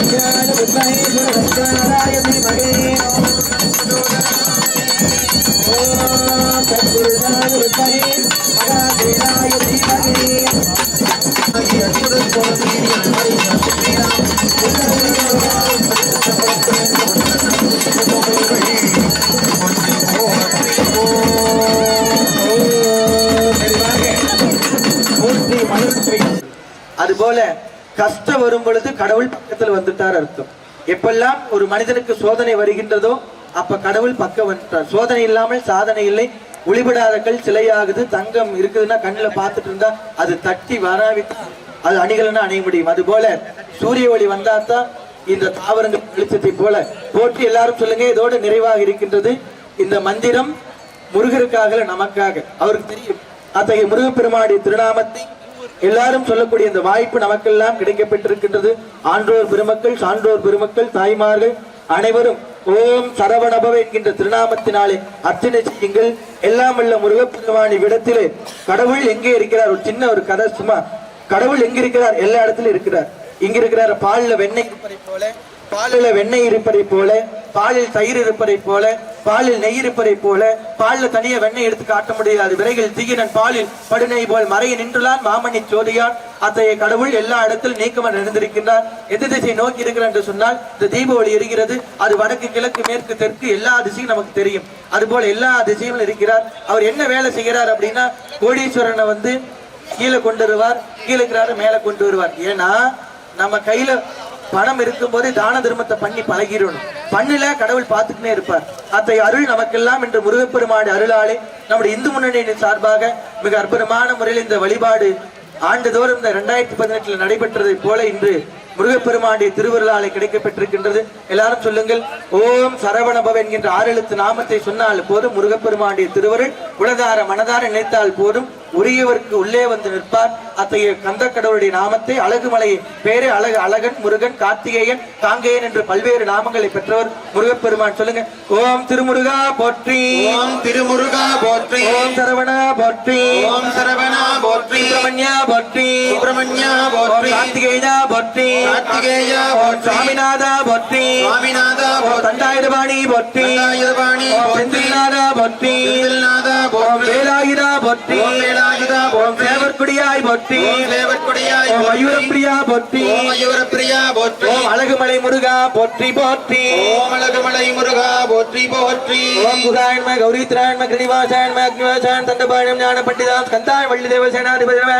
I got up with my வரும் பொழுது கடவுள் பக்கத்தில் வந்துட்டார் அர்த்தம். எப்பெல்லாம் ஒரு மனிதனுக்கு சோதனை வருகின்றதோ அப்ப கடவுள் பக்கம் வந்துட்டார். சோதனை இல்லாமல் சாதனை இல்லை. ஒளிபடாத கல் சிலையாகுது தங்கம் இருக்குதுன்னா கண்ணுல பார்த்துட்டு இருந்தா அது தட்டி வராவிட்டு அது அணிகலன்னா அணிய முடியும். அது போல சூரிய ஒளி வந்தாதான் இந்த தாவரங்கள் வெளிச்சத்தை போல. போற்றி எல்லாரும் சொல்லுங்க இதோடு நிறைவாக இருக்கின்றது இந்த மந்திரம் முருகருக்காக நமக்காக. அவருக்கு தெரியும். அத்தகைய முருகப்பெருமானுடைய திருநாமத்தை எல்லாரும் சொல்லக்கூடிய இந்த வாய்ப்பு நமக்கெல்லாம் கிடைக்கப்பட்டிருக்கின்றது. ஆன்றோர் பெருமக்கள் சான்றோர் பெருமக்கள் தாய்மார்கள் அனைவரும் ஓம் சரவணபவ என்கின்ற திருநாமத்தினாலே அர்ச்சனை செய்யுங்கள். எல்லாம் உள்ள முருகப்பெருமானி விடத்திலே கடவுள் எங்கே இருக்கிறார்? ஒரு சின்ன ஒரு கதை சும்மா. கடவுள் எங்க இருக்கிறார்? எல்லா இடத்துலயும் இருக்கிறார். இங்க இருக்கிறார் பாலில் வெண்ணெய் இருப்பதை போல பாலில் வெண்ணெய் இருப்பதை போல பாலில் தயிர் இருப்பதை போல பாலில் நெய் இருப்பதை போல பாலில் தனிய வெண்ணெய் எடுத்து காட்ட முடியாது. விரைவில் தீயினன் பாலில் படுநெய் போல் மறைய நின்றுளான் மாமணி சோதியான் அத்தகைய கடவுள் எல்லா இடத்திலும் நீக்கமன் நிறைந்திருக்கின்றார் எந்த திசை நோக்கி இருக்கிறார் என்று சொன்னால் இந்த தீப ஒளி இருக்கிறது அது வடக்கு கிழக்கு மேற்கு தெற்கு எல்லா திசையும் நமக்கு தெரியும். அதுபோல எல்லா திசையும் இருக்கிறார். அவர் என்ன வேலை செய்கிறார் அப்படின்னா கோடீஸ்வரனை வந்து கீழே கொண்டு வருவார். கீழே இருக்கிறாரு மேல கொண்டு வருவார். ஏன்னா நம்ம கையில பணம் இருக்கும்போது தான தர்மத்தை பண்ணி பழகிடணும். பண்ணல கடவுள் பார்த்துக்கிட்டே இருப்பார். அத்தகைய அருள் நமக்கெல்லாம் என்று முருகப்பெருமாடு அருளாலே நம்முடைய இந்து முன்னணியின் சார்பாக மிக அற்புதமான முறையில் இந்த வழிபாடு ஆண்டுதோறும் இந்த ரெண்டாயிரத்தி பதினெட்டுல நடைபெற்றதை போல இன்று முருகப்பெருமாண்டிய திருவருளாலை கிடைக்கப்பட்டிருக்கின்றது. எல்லாரும் சொல்லுங்கள் ஓம் சரவணபவ என்கின்ற ஆறெழுத்து நாமத்தை சொன்னால் போதும் முருகப்பெருமாண்டிய திருவருள் உலகார மனதார நினைத்தால் போதும் உரியவருக்கு உள்ளே வந்து நிற்பார். அத்தகைய கந்த கடவுளுடைய நாமத்தை அழகுமலை பேரு அழகு அழகன் முருகன் கார்த்திகேயன் காங்கேயன் என்று பல்வேறு நாமங்களை பெற்றவர் முருகப்பெருமான். சொல்லுங்க. ஓம் திருமுருகா போற்றி. ஓம் திருமுருகா போற்றி. ஓம் சரவணா போற்றி. ஓம் சரவணா போற்றி. சுப்பிரமணியா போற்றி. சுப்பிரமணியா போற்றி. கார்த்திகேயா போற்றி. கார்த்திகேயா போற்றி. சுவாமிநாதா போற்றி. சுவாமிநாதா போற்றி. தண்டாயுதபாணி போற்றி. தண்டாயுதபாணி செந்தில்நாதா போற்றி. செந்தில்நாதா போற்றி. வேலாயுதா போற்றி. வேலாயுதா போற்றி. சேவற்குடியாய் போற்றி. ஓம் தேவற்கொடியாய் போற்றி. மயூரப்பிரியா போற்றி. மயூரப்பிரியா போற்றி. அழகுமலை முருகா போற்றி போற்றி. ஓம் அழகுமலை முருகா போற்றி போற்றி. ஓம் குகாயன்ம கௌரி திராயன்ம கிருணிவாசாயன்ம அக்னிவாசாயன் தண்டபாயனம் ஞான பண்டிதாம் ஸ்கந்தாய் வள்ளி தேவ சேனாதிபதிரம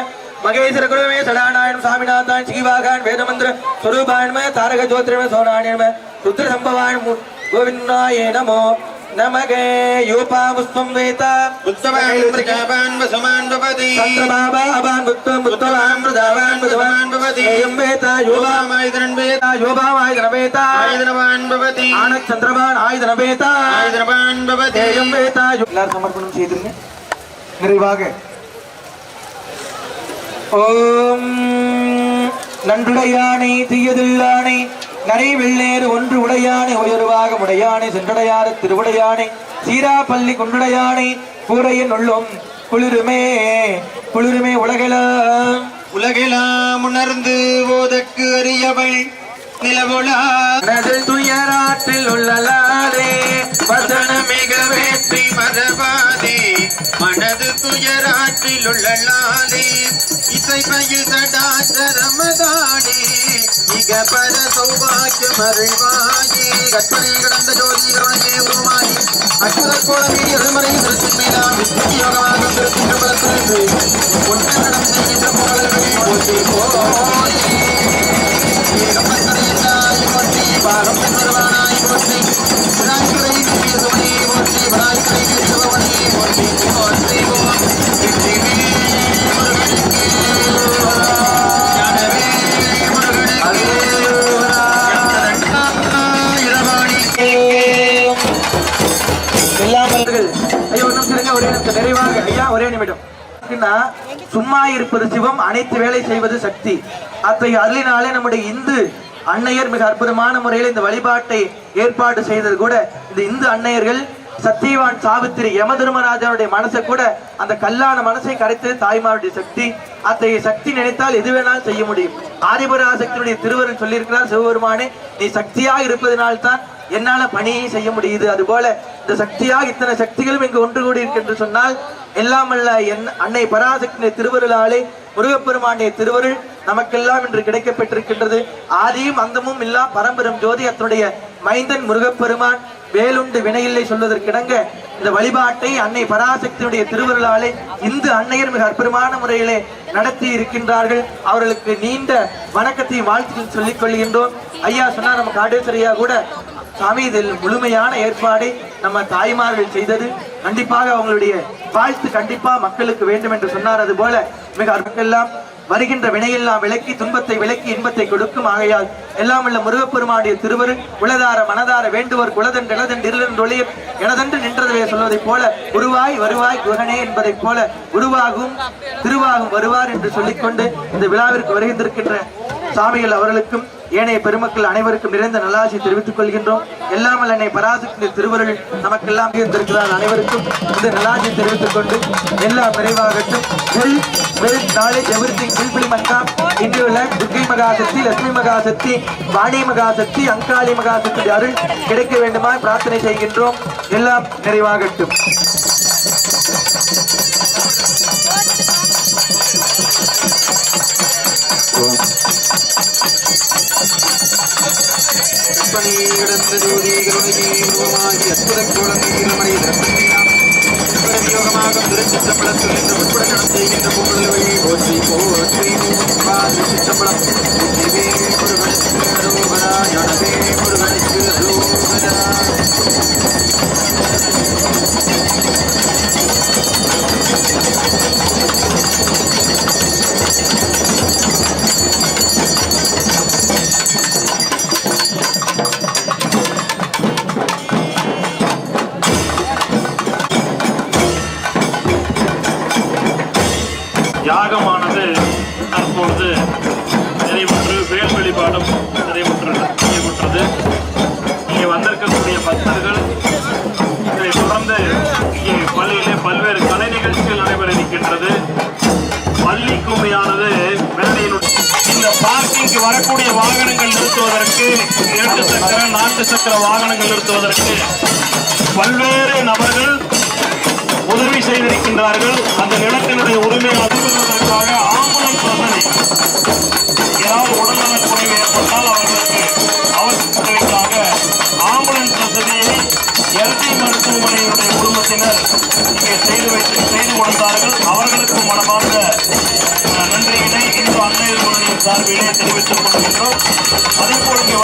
மகேஸ்வர குருவே சடாநாயன் சாமிநாதாயன் சிகிவாகான் வேதமந்திர ஸ்வரூபாயன்ம தாரக ஜோதிரம சோனாயன்ம ருத்ர சம்பவாயன் கோவிந்தாய நமோ. नमगे यूपापुष्पं वेत उत्तमान् प्रजापान् वसुमान् भवति सत्रभावान् भुक्त्वं भुक्तवान् प्रजावान् वसुमान् भवति एयं वेत योभामायिधनं वेत योभामायिधन वेत आयिधनवान् भवति ஆனச்சந்திரபான் ஆயுதன வேதா ஆயுதனபான் பவதி தேயம் வேதா எல்லாரும் சமர்ப்பணம் செய்திருங்க நிறைவாக ஓம் நன்றுடையானை தீயதில்லானை நரை வெள்ளேறு ஒன்று உடையானை உயர்வாக முடையானை சென்றடையாத திருவுடையானை சீரா பள்ளி கொண்டுடையானை கூரையின் உள்ளும் குளிருமே குளிருமே உலகெல்லாம் உலகெல்லாம் உணர்ந்து ஓதற்கு அறியவள் மனது துயராற்றில் உள்ளலாதே வசனம் மிக வேற்றி மரபாதே மனது துயராற்றில் உள்ளலாதே இசை பயில் சடாச்சரமதானே இக பர சௌபாக்கியம் அருள்வாயே கற்பனை கடந்த ஜோதி கருணையே உருமாயி உருமாறி. அற்புத கோலமே அருள்மறை திருத்தின் மீதாம் யோகமாக திருத்தின் பலத்திற்கு ஒன்று நடம் செய்கின்ற புகழர்கள் போற்றி போயே ஏகப்பட்டறையந்தாய் போற்றி பாகம் பெறுவானாய் போற்றி. விராய்க்கரை சுவனே போற்றி விராய்க்கரை வீசுபவனே போற்றி போற்றி. ஒரே நிறைவாக ஐயா ஒரே நிமிடம். சும்மா இருப்பது சிவம் அனைத்து வேலை செய்வது சக்தி. அத்தகைய அருளினாலே நம்முடைய இந்து அன்னையர் மிக அற்புதமான முறையில் இந்த வழிபாட்டை ஏற்பாடு செய்தது கூட இந்த இந்து அன்னையர்கள் சத்தியவான் சாவித்திரி யம தர்மராஜனுடைய மனசை கூட அந்த கல்லான மனசை கரைத்தது தாய்மாருடைய சக்தி. அத்தகைய சக்தி நினைத்தால் எது வேணாலும் செய்ய முடியும். ஆதிபராசக்தியுடைய திருவருள் சொல்லியிருக்கிறார் சிவபெருமானே நீ சக்தியாக இருப்பதனால்தான் என்னால பணியை செய்ய முடியுது. அதுபோல இந்த சக்தியாக இத்தனை சக்திகளும் இங்கு ஒன்று கூடி இருக்கின்ற சொன்னால் எல்லாம் அல்ல என் அன்னை பராசக்தியுடைய திருவருளாலே முருகப்பெருமானுடைய திருவருள் நமக்கெல்லாம் இன்று கிடைக்கப்பட்டிருக்கின்றது ஆதியும் அந்தமும் இல்லா பரம்பரம் ஜோதி அத்தனுடைய மைந்தன் முருகப்பெருமான் வேலுண்டு வினையில்லை சொல்வதற்கிடங்க இந்த வழிபாட்டை அன்னை பராசக்தியுடைய திருவருளாலே இந்து அன்னையர் மிக அற்புதமான முறையிலே நடத்தி இருக்கின்றார்கள். அவர்களுக்கு நீண்ட வணக்கத்தையும் வாழ்த்து சொல்லிக் கொள்கின்றோம். ஐயா சொன்னா நம்ம காடேஸ்வரியா கூட சாமி இதில் முழுமையான ஏற்பாடை நம்ம தாய்மார்கள் செய்தது. கண்டிப்பாக அவங்களுடைய வாழ்த்து கண்டிப்பா மக்களுக்கு வேண்டும் என்று சொன்னார். அது போல மிக அற்பெல்லாம் வருகின்ற வினையெல்லாம் விலக்கி துன்பத்தை விலக்கி இன்பத்தை கொடுக்கும். ஆகையால் எல்லாம் உள்ள முருகப்பெருமானுடைய திருவரு உளதார மனதார வேண்டுவர் குலதன் இளதன் இருளொழியர் எனதென்று நின்றதுவே சொல்வதைப் போல உருவாய் வருவாய் குகனே என்பதைப் போல உருவாகும் திருவாகும் வருவார் என்று சொல்லிக்கொண்டு இந்த விழாவிற்கு வருகின்றிருக்கின்ற சாமிகள் அவர்களுக்கும் ஏனைய பெருமக்கள் அனைவருக்கும் நிறைந்த நல்லாசி தெரிவித்துக் கொள்கின்றோம். எல்லாம் என்னை பராசக்தி திருவருள் நமக்கெல்லாம் இருந்திருக்கிறார் அனைவருக்கும் இந்த நல்லாசி தெரிவித்துக் கொண்டு எல்லாம் நிறைவாகட்டும் well knowledge everything implement இன்று உள்ள துர்கை மகாசக்தி லட்சுமி மகாசக்தி வாணி மகாசக்தி அங்காளி மகாசக்தி அருள் கிடைக்க வேண்டுமா பிரார்த்தனை செய்கின்றோம். எல்லாம் நிறைவாகட்டும். கற்பனை கடந்த ஜோதி கருணையே அற்புத கோலமே இருமறை திறப்பெல்லாம் யோகமாக திருச்சிற்றம்பலத்தில் நின்று உட்பட நடம் செய்கின்ற பொங்கல்களை போற்றி போற்றி பாதி சிற்றம்பலம் பள்ளி கும்மியானது மேடையில் இந்த பார்க்கிங்க்கு வரக்கூடிய வாகனங்கள் நிறுத்துவதற்கு இரண்டு சக்கர நான்கு சக்கர வாகனங்கள் நிறுத்துவதற்கு பல்வேறு நபர்கள் உதவி செய்திருக்கின்றார்கள். அந்த நிலத்தினுடைய உரிமையை அதிர்வதற்காக ஆம்புலன்ஸ் வசதி. ஏதாவது உடல்நலக் குறைவு ஏற்பட்டால் அவர்களுக்கு அவசர உதவிக்காக ஆம்புலன்ஸ் வசதியை எல்டி மருத்துவமனையினுடைய குடும்பத்தினர் இங்கே செய்து வைத்து செய்து கொடுத்தார்கள். அவர்களுக்கும் மனமார்ந்த நன்றியினை இந்து அன்னையர்களுடைய சார்பிலே தெரிவித்துக் கொள்கின்றோம். அதேபோல் இங்கே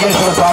先出的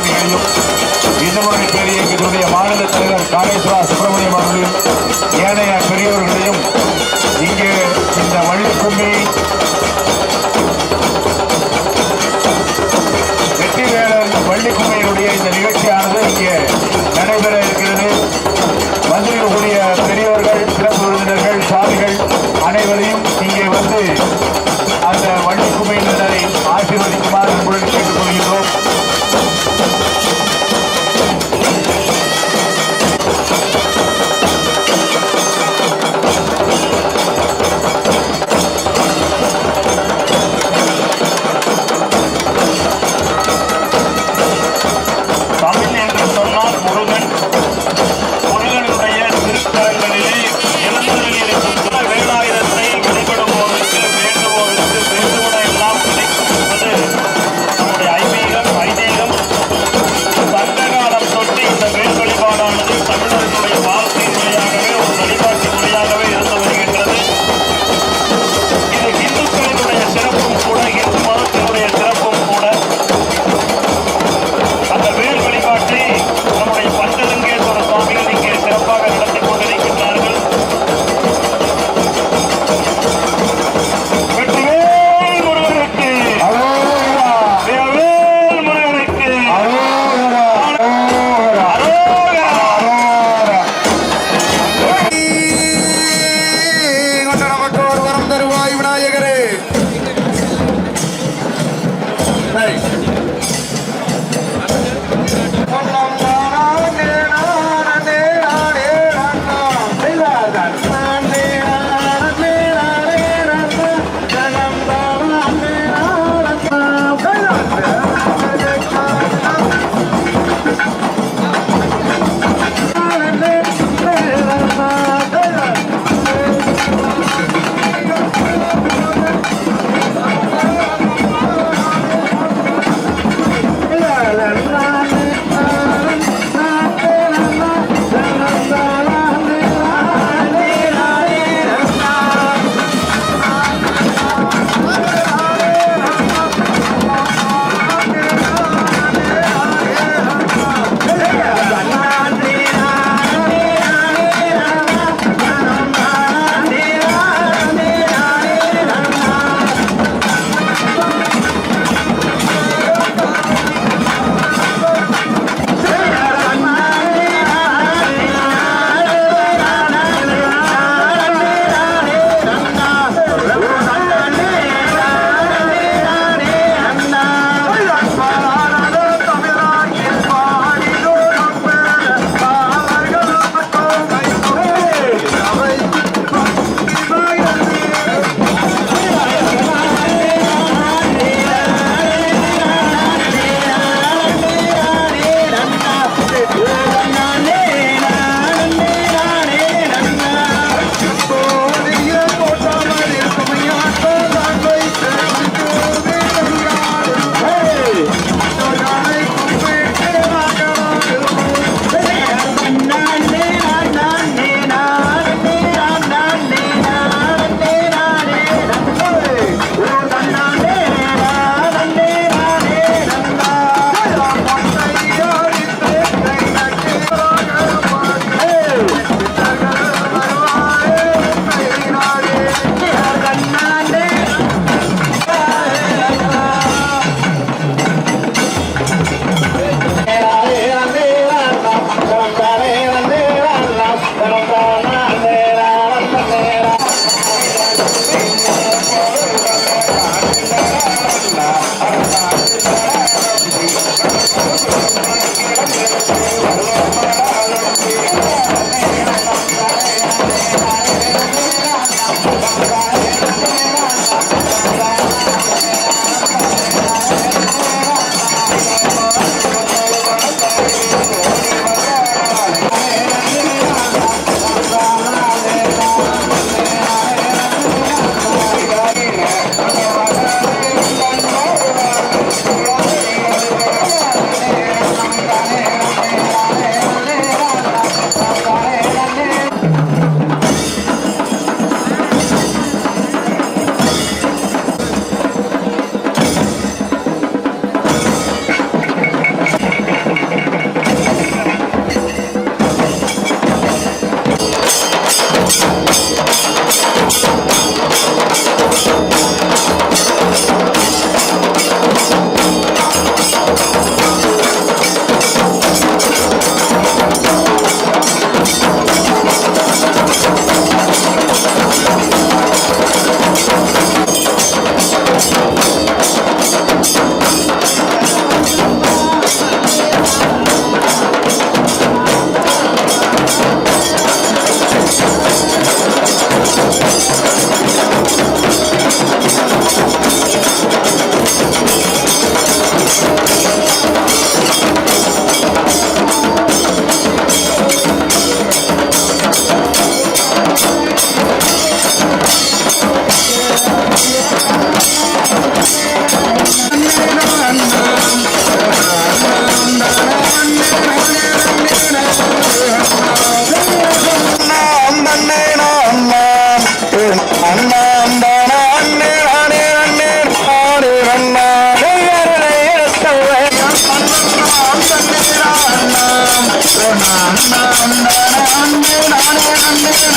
నన్నే నన్నే నన్నే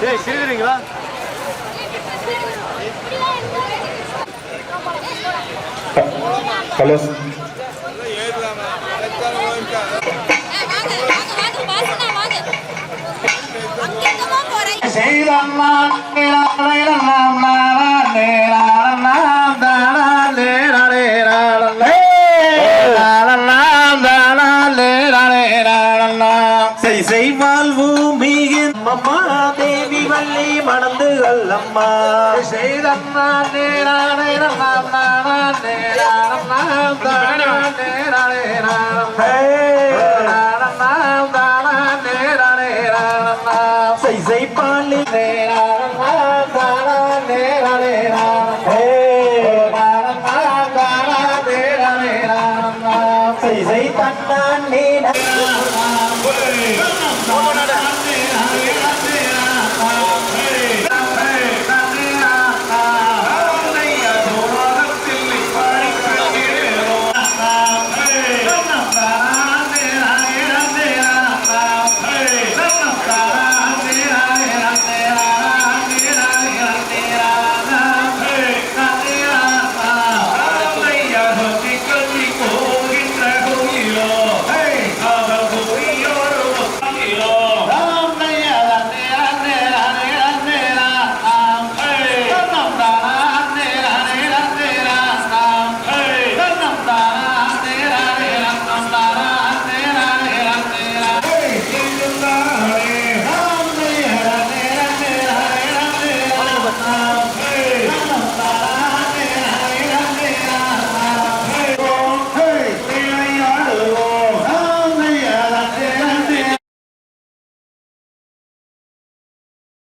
டேய் சிரிக்கிறீங்களா? ஹலோ. செய்தான் செய்வாழ்வு மிகு மம்மா வள்ளி மணந்து அல்லம்மா. செய்தம்மா